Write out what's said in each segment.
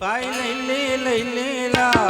પાય લઈ લે લઈ લે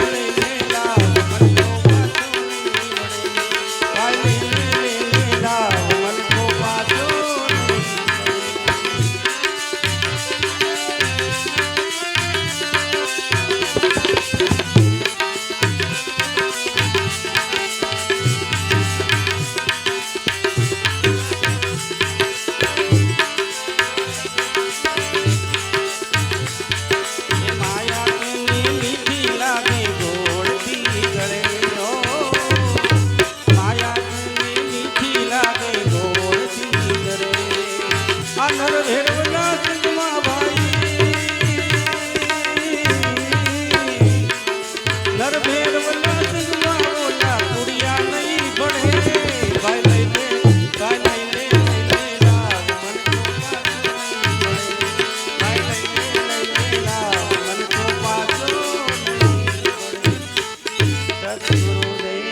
લઈ